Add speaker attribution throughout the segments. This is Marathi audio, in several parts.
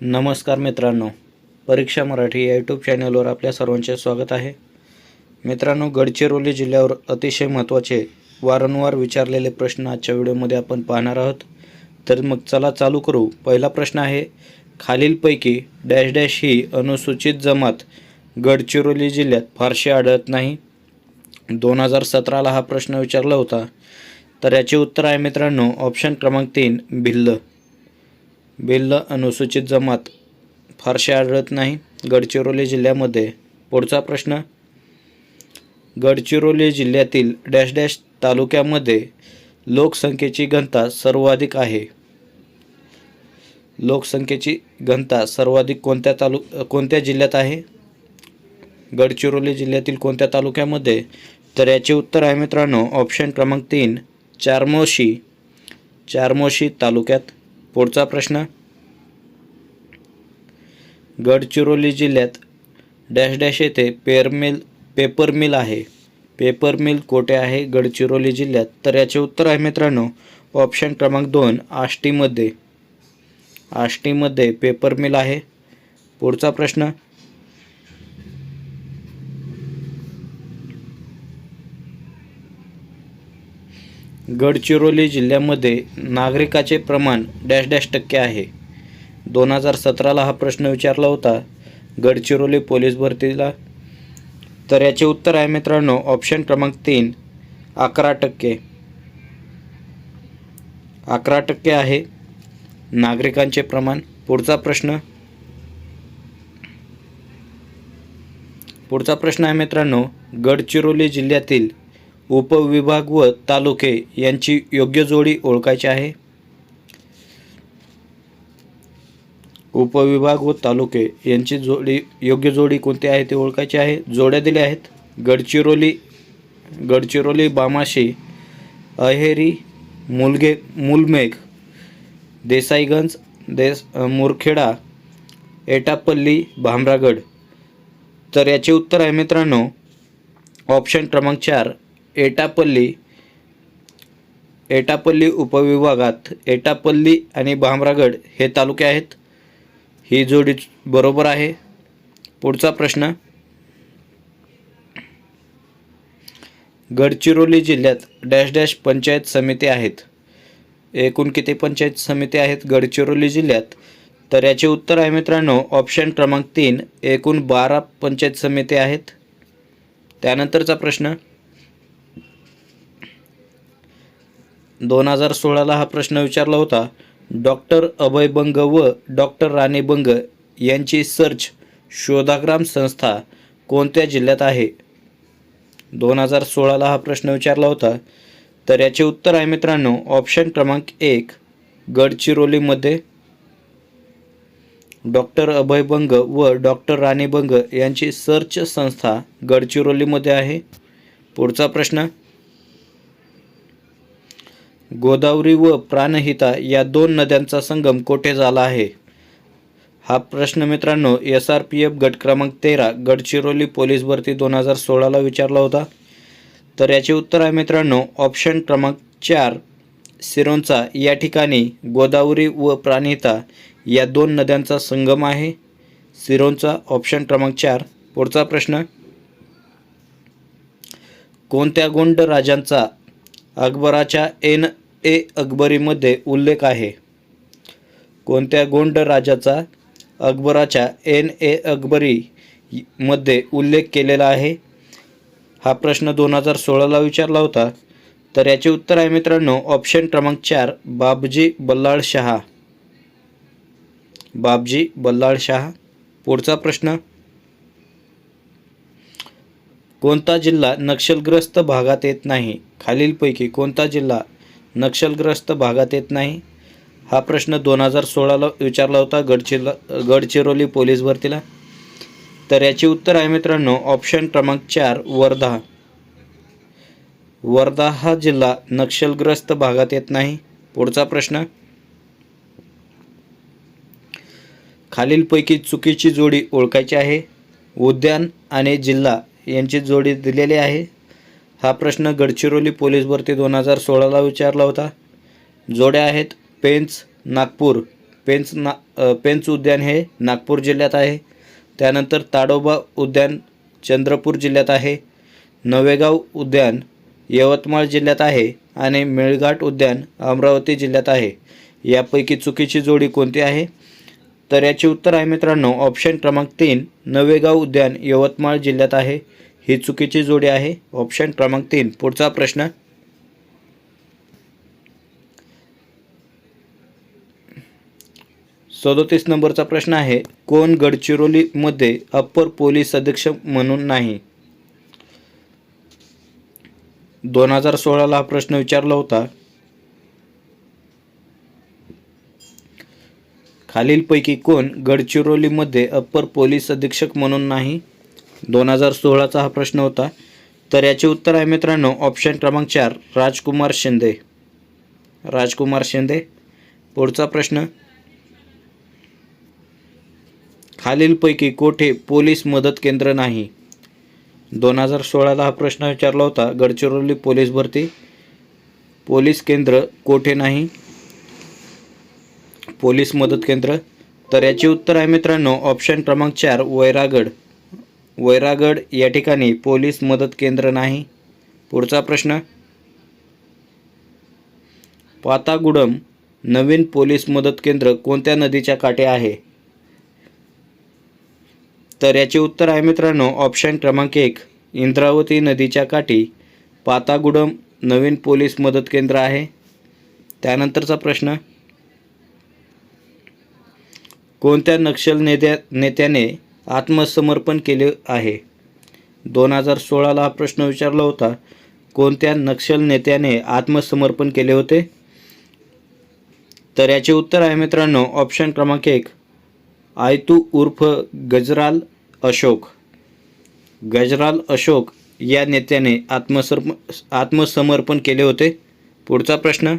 Speaker 1: नमस्कार मित्रांनो परीक्षा मराठी या यूट्यूब चॅनलवर आपल्या सर्वांचे स्वागत आहे. मित्रांनो गडचिरोली जिल्ह्यावर अतिशय महत्त्वाचे वारंवार विचारलेले प्रश्न आजच्या व्हिडिओमध्ये आपण पाहणार आहोत. तर मग चला चालू करू. पहिला प्रश्न आहे खालीलपैकी डॅश डॅश ही अनुसूचित जमात गडचिरोली जिल्ह्यात फारशी आढळत नाही. दोन हजार सतराला हा प्रश्न विचारला होता. तर याचे उत्तर आहे मित्रांनो ऑप्शन क्रमांक तीन भिल्ल. बेल्ल अनुसूचित जमात फारसे आढळत नाही. गडचिरोली जिल्ह्यामध्ये पुढचा प्रश्न. गडचिरोली जिल्ह्यातील डॅश डॅश तालुक्यामध्ये लोकसंख्येची घनता सर्वाधिक आहे. लोकसंख्येची घनता सर्वाधिक कोणत्या तालु कोणत्या जिल्ह्यात आहे? गडचिरोली जिल्ह्यातील कोणत्या तालुक्यामध्ये? तर याचे उत्तर आहे मित्रांनो ऑप्शन क्रमांक तीन चारमोशी चारमोशी तालुक्यात. पुढचा प्रश्न. गडचिरोली जिल्ह्यात डॅश डॅश येथे पेर मिल पेपर मिल आहे. पेपर मिल कोठे आहे? गडचिरोली जिल्ह्यात. तर याचे उत्तर आहे मित्रांनो ऑप्शन क्रमांक दोन आष्टीमध्ये. आष्टीमध्ये पेपर मिल आहे. पुढचा प्रश्न गडचिरोली जिल्ह्यामध्ये नागरिकाचे प्रमाण डॅश डॅश टक्के आहे. दोन हजार सतराला हा प्रश्न विचारला होता. गडचिरोली पोलीस भरतीला? तर याचे उत्तर आहे मित्रांनो ऑप्शन क्रमांक तीन अकरा टक्के. अकरा टक्के आहे नागरिकांचे प्रमाण. पुढचा प्रश्न? पुढचा प्रश्न आहे मित्रांनो गडचिरोली जिल्ह्यातील उपविभाग व तालुके यांची योग्य जोडी ओळखायची आहे. उपविभाग व तालुके यांची जोडी योग्य जोडी कोणती आहे ते ओळखायची आहे. जोड्या दिल्या आहेत. गडचिरोली गडचिरोली बामाशी अहेरी मुलगे मुलमेघ देसाईगंज देस मुरखेडा एटापल्ली भामरागड. तर याचे उत्तर आहे मित्रांनो ऑप्शन क्रमांक चार एटापल्ली एटापल्ली उपविभागात एटापल्ली आणि भामरागड हे तालुके आहेत. ही जोडी बरोबर आहे. पुढचा प्रश्न. गडचिरोली जिल्ह्यात डॅश डॅश पंचायत समिती आहेत. एकूण किती पंचायत समिती आहेत गडचिरोली जिल्ह्यात? तर याचे उत्तर आहे मित्रांनो ऑप्शन क्रमांक तीन एकूण बारा पंचायत समिती आहेत. त्यानंतरचा प्रश्न. दोन हजार सोळाला हा प्रश्न विचारला होता. डॉक्टर अभय बंग व डॉक्टर राणे बंग यांची सर्च शोधाग्राम संस्था कोणत्या जिल्ह्यात आहे? दोन हजार सोळाला हा प्रश्न विचारला होता. तर याचे उत्तर आहे मित्रांनो ऑप्शन क्रमांक एक गडचिरोलीमध्ये. डॉक्टर अभय बंग व डॉक्टर राणे बंग यांची सर्च संस्था गडचिरोलीमध्ये आहे. पुढचा प्रश्न गोदावरी व प्राणहिता या दोन नद्यांचा संगम कोठे झाला आहे? हा प्रश्न मित्रांनो एस आर पी एफ गट क्रमांक तेरा गडचिरोली पोलीस भरती दोन हजार सोळाला विचारला होता. तर याचे उत्तर आहे मित्रांनो ऑप्शन क्रमांक चार सिरोंचा. या ठिकाणी गोदावरी व प्राणहिता या दोन नद्यांचा संगम आहे. सिरोंचा ऑप्शन क्रमांक चार. पुढचा प्रश्न. कोणत्या गोंड राजांचा अकबराच्या एन. ए. अकबरीमध्ये उल्लेख आहे. कोणत्या गोंड राजाचा अकबराच्या एन. ए. अकबरी मध्ये उल्लेख केलेला आहे? हा प्रश्न दोन हजार सोळाला विचारला होता. तर याचे उत्तर आहे मित्रांनो ऑप्शन क्रमांक चार बाबजी बल्लाळ शहा. बाबजी बल्लाळ शहा. पुढचा प्रश्न. कोणता जिल्हा नक्षलग्रस्त भागात येत नाही? खालीलपैकी कोणता जिल्हा नक्षलग्रस्त भागात येत नाही? हा प्रश्न दोन हजार सोळाला विचारला होता गडचिला गडचिरोली पोलीस भरतीला. तर याचे उत्तर आहे मित्रांनो ऑप्शन क्रमांक चार वर्धा. वर्धा हा जिल्हा नक्षलग्रस्त भागात येत नाही? पुढचा प्रश्न. खालीलपैकी चुकीची जोडी ओळखायची आहे. उद्यान आणि जिल्हा यांची जोडी दिलेली आहे. हा प्रश्न गडचिरोली पोलीस भरती दोन हजार सोळाला विचारला होता. जोड्या आहेत पेंच नागपूर. पेंच ना पेंच उद्यान हे नागपूर जिल्ह्यात आहे. त्यानंतर ताडोबा उद्यान चंद्रपूर जिल्ह्यात आहे. नवेगाव उद्यान यवतमाळ जिल्ह्यात आहे आणि मेळघाट उद्यान अमरावती जिल्ह्यात आहे. यापैकी चुकीची जोडी कोणती आहे? तर याचे उत्तर आहे मित्रांनो ऑप्शन क्रमांक तीन नवेगाव उद्यान यवतमाळ जिल्ह्यात आहे. ही चुकीची जोडी आहे. ऑप्शन क्रमांक तीन पुढचा प्रश्न. सदोतीस नंबरचा प्रश्न आहे कोण गडचिरोलीमध्ये अप्पर पोलीस अधीक्षक म्हणून नाही? दोन हजार सोळाला हा प्रश्न विचारला होता. खालीलपैकी कोण गडचिरोलीमध्ये अप्पर पोलीस अधीक्षक म्हणून नाही? दोन हजार सोळाचा हा प्रश्न होता. तर याचे उत्तर आहे मित्रांनो ऑप्शन क्रमांक चार राजकुमार शिंदे. राजकुमार शिंदे पुढचा प्रश्न. खालीलपैकी कोठे पोलीस मदत केंद्र नाही? दोन हजार सोळाला हा प्रश्न विचारला होता. गडचिरोली पोलीस भरती. पोलीस केंद्र कोठे नाही? पोलीस मदत केंद्र? तर याचे उत्तर आहे मित्रांनो ऑप्शन क्रमांक चार वैरागड. वैरागड या ठिकाणी पोलीस मदत केंद्र नाही. पुढचा प्रश्न. पातागुडम नवीन पोलीस मदत केंद्र कोणत्या नदीच्या काठी आहे? तर याचे उत्तर आहे मित्रांनो ऑप्शन क्रमांक एक इंद्रावती नदीच्या काठी पातागुडम नवीन पोलीस मदत केंद्र आहे. त्यानंतरचा प्रश्न. कोणत्या नक्षल नेत्या नेत्याने आत्मसमर्पण केले आहे? दोन हजार सोळाला हा प्रश्न विचारला होता. कोणत्या नक्षल नेत्याने आत्मसमर्पण केले होते? तर याचे उत्तर आहे मित्रांनो ऑप्शन क्रमांक एक आयतू उर्फ गजराल अशोक. गजराल अशोक या नेत्याने आत्मसर्प आत्मसमर्पण केले होते. पुढचा प्रश्न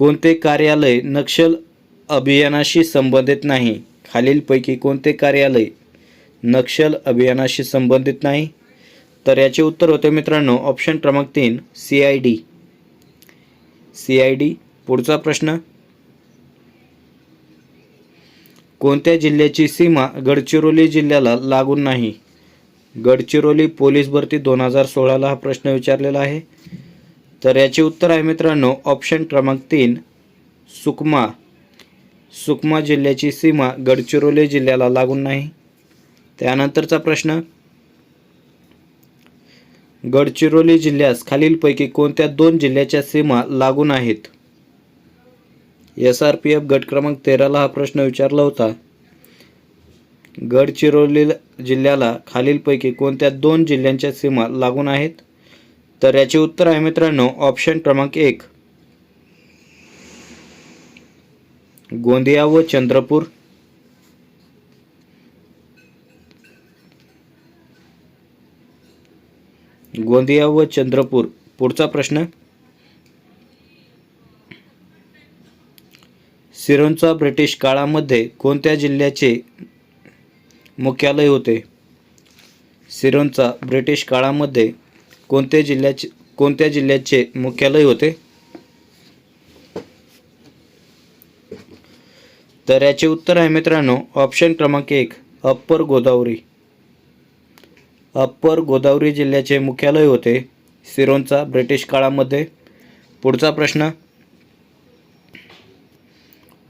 Speaker 1: कोणते कार्यालय नक्षल अभियानाशी संबंधित नाही? खालीलपैकी कोणते कार्यालय नक्षल अभियानाशी संबंधित नाही? तर याचे उत्तर होते मित्रांनो ऑप्शन क्रमांक तीन C I D C I D पुढचा प्रश्न. कोणत्या जिल्ह्याची सीमा गडचिरोली जिल्ह्याला लागून नाही? गडचिरोली पोलीस भरती दोन हजार सोळाला हा प्रश्न विचारलेला आहे. तर याचे उत्तर आहे मित्रांनो ऑप्शन क्रमांक तीन सुकमा. सुकमा जिल्ह्याची सीमा गडचिरोली जिल्ह्याला लागून नाही. त्यानंतरचा प्रश्न गडचिरोली जिल्ह्यास खालीलपैकी कोणत्या दोन जिल्ह्याच्या सीमा लागून आहेत? एस आर पी एफ गट क्रमांक तेराला हा प्रश्न विचारला होता. गडचिरोली जिल्ह्याला खालीलपैकी कोणत्या दोन जिल्ह्यांच्या सीमा लागून आहेत? तर याचे उत्तर आहे मित्रांनो ऑप्शन क्रमांक एक. गोंदिया व चंद्रपूर. गोंदिया व चंद्रपूर पुढचा प्रश्न. सिरोंचा ब्रिटिश काळामध्ये कोणत्या जिल्ह्याचे मुख्यालय होते? सिरोंचा ब्रिटिश काळामध्ये कोणत्या जिल्ह्याचे कोणत्या जिल्ह्याचे मुख्यालय होते? तर याचे उत्तर आहे मित्रांनो ऑप्शन क्रमांक एक अप्पर गोदावरी. अप्पर गोदावरी जिल्ह्याचे मुख्यालय होते सिरोंचा ब्रिटिश काळामध्ये. पुढचा प्रश्न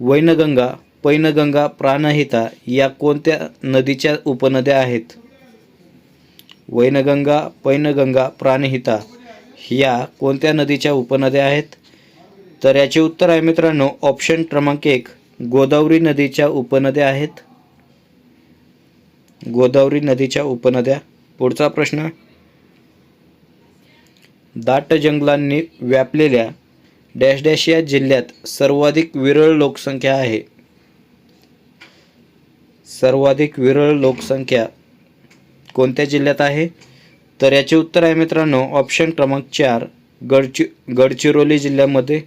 Speaker 1: वैनगंगा पैनगंगा प्राणहिता या कोणत्या नदीच्या उपनद्या आहेत? वैनगंगा पैनगंगा प्राणहिता या कोणत्या नदीच्या उपनद्या आहेत? तर याचे उत्तर आहे मित्रांनो ऑप्शन क्रमांक एक गोदावरी नदीच्या उपनद्या आहेत. गोदावरी नदीच्या उपनद्या पुढचा प्रश्न. दाट जंगलांनी व्यापलेल्या डॅश डॅश या जिल्ह्यात सर्वाधिक विरळ लोकसंख्या आहे. सर्वाधिक विरळ लोकसंख्या कोणत्या जिल्ह्यात आहे? तर याचे उत्तर आहे मित्रांनो ऑप्शन क्रमांक चार गडचि गडचिरोली जिल्ह्यामध्ये.